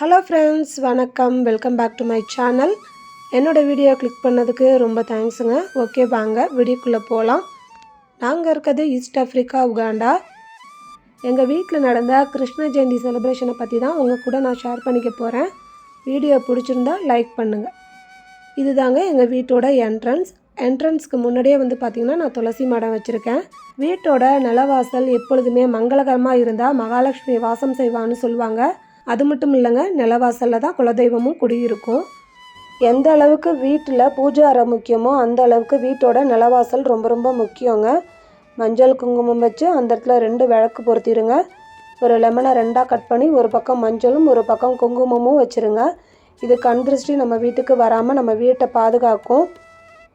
Hello friends வணக்கம். Welcome back to my channel என்னோட video click பண்ணதுக்கு ரொம்ப தேங்க்ஸுங்க ஓகே வாங்க. வீடியோக்குள்ளே போகலாம் நாங்கள் இருக்கிறது ஈஸ்ட் ஆஃப்ரிக்கா உகாண்டா எங்கள் வீட்டில் நடந்த கிருஷ்ண ஜெயந்தி செலிப்ரேஷனை பற்றி தான் உங்கள் கூட நான் ஷேர் பண்ணிக்க போகிறேன் வீடியோ பிடிச்சிருந்தா லைக் பண்ணுங்கள் இதுதாங்க எங்கள் வீட்டோட என்ட்ரன்ஸ் என்ட்ரன்ஸ்க்கு முன்னாடியே வந்து பார்த்திங்கன்னா நான் துளசி மடம் வச்சுருக்கேன். வீட்டோட நிலவாசல் எப்பொழுதுமே மங்களகரமாக இருந்தால் மகாலட்சுமி வாசம் செய்வான்னு சொல்லுவாங்க. அது மட்டும் இல்லைங்க நிலவாசலில் தான் குலதெய்வமும் குடியிருக்கும். எந்த அளவுக்கு வீட்டில் பூஜை அறை முக்கியமோ அந்த அளவுக்கு வீட்டோட நிலவாசல் ரொம்ப ரொம்ப முக்கியங்க. மஞ்சள் குங்குமம் வச்சு அந்த இடத்துல ரெண்டு விளக்கு பொருத்திடுங்க ஒரு லெமனை ரெண்டாக கட் பண்ணி ஒரு பக்கம் மஞ்சளும் ஒரு பக்கம் குங்குமமும் வச்சுருங்க. இது கண் திருஷ்டி நம்ம வீட்டுக்கு வராமல் நம்ம வீட்டை பாதுகாக்கும்.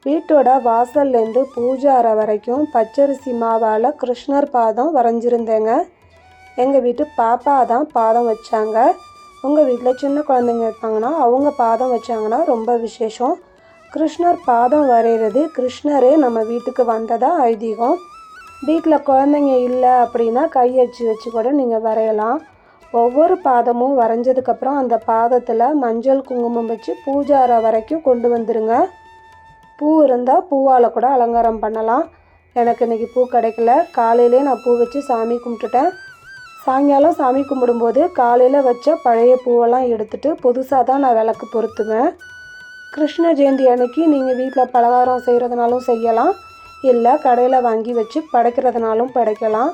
வீட்டோட வாசல்லேருந்து பூஜை அறை வரைக்கும் பச்சரிசி மாவால் கிருஷ்ணர் பாதம் வரைஞ்சிருந்தேங்க. எங்கள் வீட்டு பாப்பா தான் பாதம் வச்சாங்க. உங்கள் வீட்டில் சின்ன குழந்தைங்க இருப்பாங்கன்னா அவங்க பாதம் வச்சாங்கன்னா ரொம்ப விசேஷம். கிருஷ்ணர் பாதம் வரைகிறது கிருஷ்ணரே நம்ம வீட்டுக்கு வந்ததாக ஐதீகம். வீட்டில் குழந்தைங்க இல்லை அப்படின்னா கையச்சு வச்சு கூட நீங்கள் வரையலாம். ஒவ்வொரு பாதமும் வரைஞ்சதுக்கப்புறம் அந்த பாதத்தில் மஞ்சள் குங்குமம் வச்சு பூஜாரை வரைக்கும் கொண்டு வந்துடுங்க பூ இருந்தால் பூவால் கூட அலங்காரம் பண்ணலாம். எனக்கு இன்றைக்கி பூ கிடைக்கல. காலையிலே நான் பூ வச்சு சாமி கும்பிட்டுட்டேன். சாயங்காலம் சாமி கும்பிடும்போது காலையில் வச்ச பழைய பூவெல்லாம் எடுத்துட்டு புதுசாக தான் நான் விளக்கு பொருத்துவேன். கிருஷ்ண ஜெயந்தி அன்னைக்கு நீங்கள் வீட்டில் பலகாரம் செய்கிறதுனாலும் செய்யலாம். இல்லை கடையில் வாங்கி வச்சு படைக்கிறதுனாலும் படைக்கலாம்.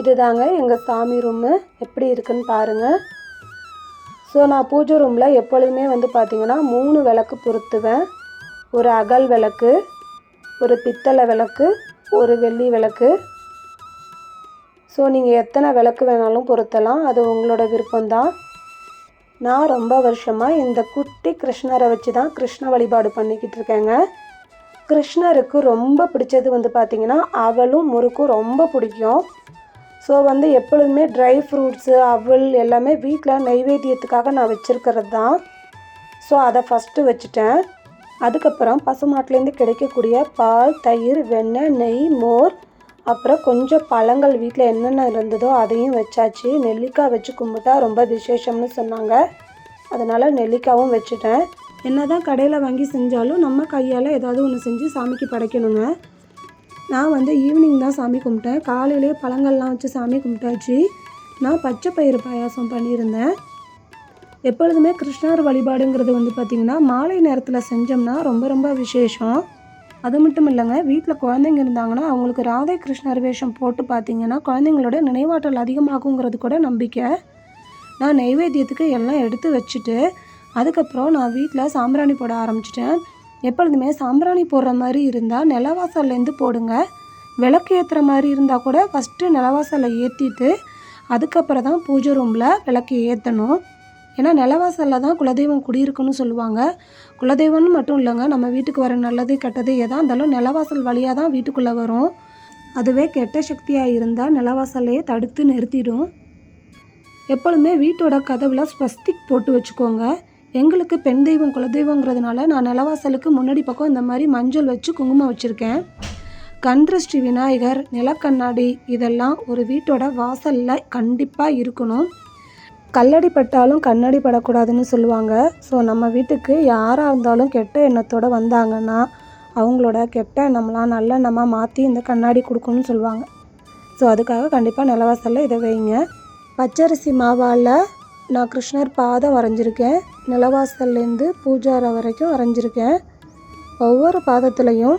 இதுதாங்க எங்கள் சாமி ரூமு. எப்படி இருக்குன்னு பாருங்கள் ஸோ நான் பூஜை ரூமில் எப்பொழுதுமே வந்து பார்த்திங்கன்னா மூணு விளக்கு பொருத்துவேன். ஒரு அகல் விளக்கு ஒரு பித்தளை விளக்கு ஒரு வெள்ளி விளக்கு ஸோ நீங்கள் எத்தனை விளக்கு வேணாலும் பொருத்தலாம். அது உங்களோட விருப்பம்தான். நான் ரொம்ப வருஷமாக இந்த குட்டி கிருஷ்ணரை வச்சு தான் கிருஷ்ண வழிபாடு பண்ணிக்கிட்டு இருக்கேங்க. கிருஷ்ணருக்கு ரொம்ப பிடிச்சது வந்து பார்த்திங்கன்னா அவளும் முறுக்கும் ரொம்ப பிடிக்கும். ஸோ வந்து எப்பொழுதுமே ட்ரை ஃப்ரூட்ஸு அவல் எல்லாமே வீட்டில் நைவேத்தியத்துக்காக நான் வச்சுருக்கிறது தான் ஸோ அதை ஃபஸ்ட்டு வச்சுட்டேன். அதுக்கப்புறம் பசுமாட்டிலேருந்து கிடைக்கக்கூடிய பால் தயிர் வெண்ணெய் நெய் மோர் அப்புறம் கொஞ்சம் பழங்கள் வீட்டில் என்னென்ன இருந்ததோ அதையும் வச்சாச்சு. நெல்லிக்காய் வச்சு கும்பிட்டா ரொம்ப விசேஷம்னு சொன்னாங்க. அதனால் நெல்லிக்காவும் வச்சுட்டேன். என்ன தான் கடையில் வாங்கி செஞ்சாலும் நம்ம கையால் ஏதாவது ஒன்று செஞ்சு சாமிக்கு படைக்கணுங்க. நான் வந்து ஈவினிங் தான் சாமி கும்பிட்டேன். காலையிலே பழங்கள்லாம் வச்சு சாமி கும்பிட்டாச்சு. நான் பச்சை பயிறு பாயாசம் பண்ணியிருந்தேன். எப்பொழுதுமே கிருஷ்ணர் வழிபாடுங்கிறது வந்து பார்த்திங்கன்னா மாலை நேரத்தில் செஞ்சோம்னா ரொம்ப ரொம்ப விசேஷம். அது மட்டும் இல்லைங்க வீட்டில் குழந்தைங்க இருந்தாங்கன்னா அவங்களுக்கு ராதை கிருஷ்ணர் வேஷம் போட்டு பார்த்தீங்கன்னா குழந்தைங்களோட நினைவாற்றல் அதிகமாகுங்கிறது கூட நம்பிக்கை. நான் நைவேத்தியத்துக்கு எல்லாம் எடுத்து வச்சுட்டு அதுக்கப்புறம் நான் வீட்டில் சாம்பிராணி போட ஆரம்பிச்சிட்டேன். எப்பொழுதுமே சாம்பிராணி போடுற மாதிரி இருந்தால் நிலவாசல்லேருந்து போடுங்க. விளக்கு ஏற்றுற மாதிரி இருந்தால் கூட ஃபஸ்ட்டு நிலவாசலில் ஏற்றிட்டு அதுக்கப்புறம் தான் பூஜை ரூமில் விளக்கு ஏற்றணும் ஏன்னா நிலவாசலில் தான் குலதெய்வம் குடியிருக்குன்னு சொல்லுவாங்க. குலதெய்வம்னு மட்டும் இல்லைங்க நம்ம வீட்டுக்கு வர நல்லது கெட்டது எதாக இருந்தாலும் நிலவாசல் வழியாக தான் வீட்டுக்குள்ளே வரும். அதுவே கெட்ட சக்தியாக இருந்தால் நிலவாசலையே தடுத்து நிறுத்திடும். எப்பொழுதுமே வீட்டோட கதவுல ஸ்வஸ்திக் போட்டு வச்சுக்கோங்க. எங்களுக்கு பெண் தெய்வம் குலதெய்வங்கிறதுனால நான் நிலவாசலுக்கு முன்னாடி பக்கம் இந்த மாதிரி மஞ்சள் வச்சு குங்குமம் வச்சுருக்கேன். கன்றஸ்ரீ விநாயகர் நிலக்கண்ணாடி இதெல்லாம் ஒரு வீட்டோட வாசலில் கண்டிப்பாக இருக்கணும். கல்லடி பட்டாலும் கண்ணடி படக்கூடாதுன்னு சொல்லுவாங்க. ஸோ நம்ம வீட்டுக்கு யாராக இருந்தாலும் கெட்ட எண்ணத்தோடு வந்தாங்கன்னா அவங்களோட கெட்ட எண்ணம்லாம் நல்ல எண்ணமாக மாற்றி இந்த கண்ணாடி கொடுக்கணும்னு சொல்லுவாங்க. ஸோ அதுக்காக கண்டிப்பாக நிலவாசலில் இதை வைங்க. பச்சரிசி மாவால் நான் கிருஷ்ணர் பாதம் வரைஞ்சிருக்கேன். நிலவாசல்லேருந்து பூஜாரை வரைக்கும் வரைஞ்சிருக்கேன். ஒவ்வொரு பாதத்துலேயும்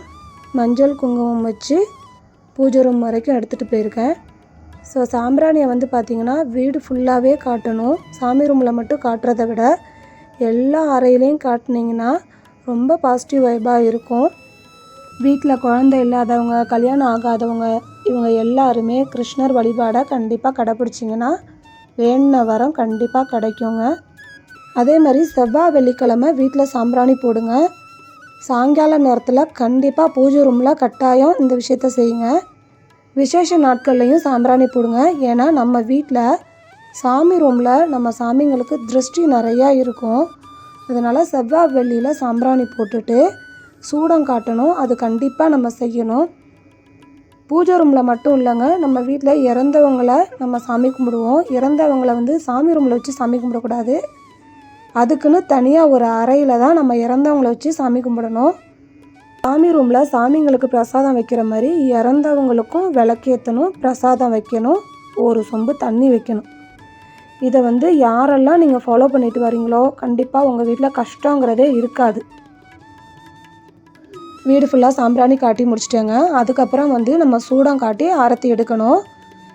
மஞ்சள் குங்குமம் வச்சு பூஜை ரூம் வரைக்கும் எடுத்துகிட்டு போயிருக்கேன். ஸோ சாம்பிராணியை வந்து பார்த்திங்கன்னா வீடு ஃபுல்லாகவே காட்டணும். சாமி ரூமில் மட்டும் காட்டுறதை விட எல்லா அறையிலையும் காட்டினீங்கன்னா ரொம்ப பாசிட்டிவ் வைபாக இருக்கும். வீட்டில் குழந்தை இல்லாதவங்க கல்யாணம் ஆகாதவங்க இவங்க எல்லாருமே கிருஷ்ணர் வழிபாடை கண்டிப்பாக கடைப்பிடிச்சிங்கன்னா வேணுன வரம் கண்டிப்பாக கிடைக்குங்க. அதே மாதிரி செவ்வாய் வெள்ளிக்கிழமை வீட்டில் சாம்பிராணி போடுங்க. சாயங்கால நேரத்தில் கண்டிப்பாக பூஜை ரூமில் கட்டாயம் இந்த விஷயத்த செய்யுங்க. விசேஷ நாட்கள்லையும் சாம்பிராணி போடுங்க. ஏன்னா நம்ம வீட்டில் சாமி ரூமில் நம்ம சாமிங்களுக்கு திருஷ்டி நிறையா இருக்கும். அதனால் செவ்வாய் வெள்ளியில் சாம்பிராணி போட்டுட்டு சூடம் காட்டணும். அது கண்டிப்பாக நம்ம செய்யணும். பூஜை ரூமில் மட்டும் இல்லைங்க நம்ம வீட்டில் இறந்தவங்கள நம்ம சாமி கும்பிடுவோம். இறந்தவங்கள வந்து சாமி ரூமில் வச்சு சாமி கும்பிடக்கூடாது. அதுக்குன்னு தனியாக ஒரு அறையில் தான் நம்ம இறந்தவங்கள வச்சு சாமி கும்பிடணும். சாமி ரூமில் சாமிங்களுக்கு பிரசாதம் வைக்கிற மாதிரி இறந்தவங்களுக்கும் விளக்கேற்றணும் பிரசாதம் வைக்கணும் ஒரு சொம்பு தண்ணி வைக்கணும். இதை வந்து யாரெல்லாம் நீங்கள் ஃபாலோ பண்ணிட்டு வரீங்களோ கண்டிப்பாக உங்கள் வீட்டில் கஷ்டங்கிறதே இருக்காது. வீடு ஃபுல்லாக சாம்பிராணி காட்டி முடிச்சிட்டேங்க. அதுக்கப்புறம் வந்து நம்ம சூடம் காட்டி ஆரத்தி எடுக்கணும்.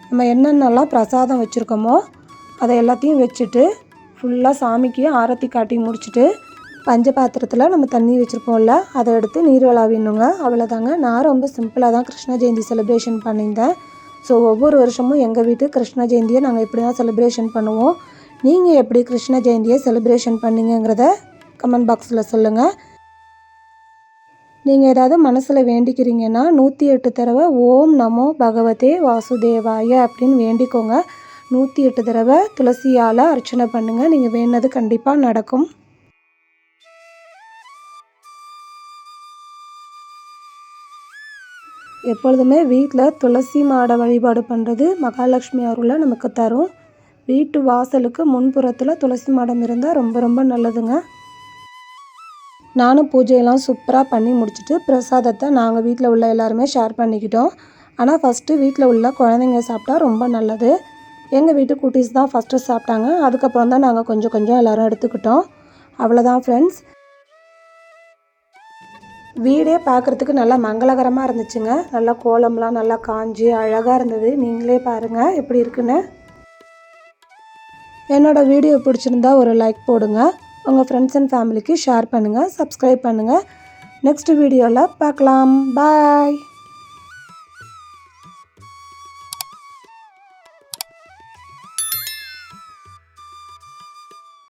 நம்ம என்னென்னலாம் பிரசாதம் வச்சுருக்கோமோ அதை எல்லாத்தையும் வச்சுட்டு ஃபுல்லாக சாமிக்கு ஆரத்தி காட்டி முடிச்சுட்டு பஞ்ச பாத்திரத்தில் நம்ம தண்ணி வச்சுருப்போம்ல அதை எடுத்து நீர் விளாவிடணுங்க அவ்வளோதாங்க நான் ரொம்ப சிம்பிளாக தான் கிருஷ்ண ஜெயந்தி செலிப்ரேஷன் பண்ணியிருந்தேன். ஸோ ஒவ்வொரு வருஷமும் எங்கள் வீட்டு கிருஷ்ண ஜெயந்தியை நாங்கள் இப்படி தான் செலிப்ரேஷன் பண்ணுவோம்? நீங்கள் எப்படி கிருஷ்ண ஜெயந்தியை செலிப்ரேஷன் பண்ணீங்கிறத கமெண்ட் பாக்ஸில் சொல்லுங்கள் நீங்கள் ஏதாவது மனசில் வேண்டிக்கிறீங்கன்னா நூற்றி எட்டு தடவை ஓம் நமோ பகவதே வாசுதேவாய அப்படின்னு வேண்டிக்கோங்க. நூற்றி எட்டு தடவை துளசியால் அர்ச்சனை பண்ணுங்கள் நீங்கள் வேணது கண்டிப்பாக நடக்கும். எப்பொழுதுமே வீட்டில் துளசி மாடை வழிபாடு பண்ணுறது மகாலட்சுமி அருளை நமக்கு தரும். வீட்டு வாசலுக்கு முன்புறத்தில் துளசி மாடம் இருந்தால் ரொம்ப ரொம்ப நல்லதுங்க. நானும் பூஜையெல்லாம் சூப்பராக பண்ணி முடிச்சுட்டு பிரசாதத்தை நாங்கள் வீட்டில் உள்ள எல்லாருமே ஷேர் பண்ணிக்கிட்டோம். ஆனால் ஃபஸ்ட்டு வீட்டில் உள்ள குழந்தைங்க சாப்பிட்டா ரொம்ப நல்லது. எங்கள் வீட்டு குட்டீஸ் தான் ஃபஸ்ட்டு சாப்பிட்டாங்க. அதுக்கப்புறம் தான் நாங்கள் கொஞ்சம் கொஞ்சம் எல்லோரும் எடுத்துக்கிட்டோம். அவ்வளோதான் ஃப்ரெண்ட்ஸ் வீடே பார்க்குறதுக்கு நல்லா மங்களகரமாக இருந்துச்சுங்க. நல்லா கோலம்லாம் நல்லா காஞ்சி அழகாக இருந்தது. நீங்களே பாருங்கள் எப்படி இருக்குன்னு. என்னோடய வீடியோ பிடிச்சிருந்தா ஒரு லைக் போடுங்க. உங்கள் ஃப்ரெண்ட்ஸ் அண்ட் ஃபேமிலிக்கு ஷேர் பண்ணுங்கள் சப்ஸ்கிரைப் பண்ணுங்கள் நெக்ஸ்ட் வீடியோவில் பார்க்கலாம். பாய்